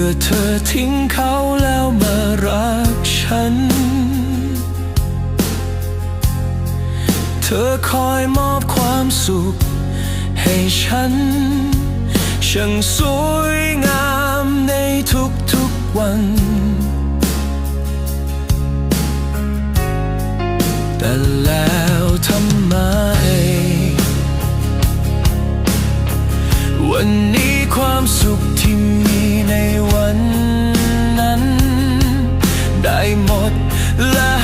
มื่อเธอทิ้งเขาแล้วมารักฉัน เธอคอยมอบความสุขให้ฉัน ช่างสวยงามในทุกๆวัน แต่แล้ว love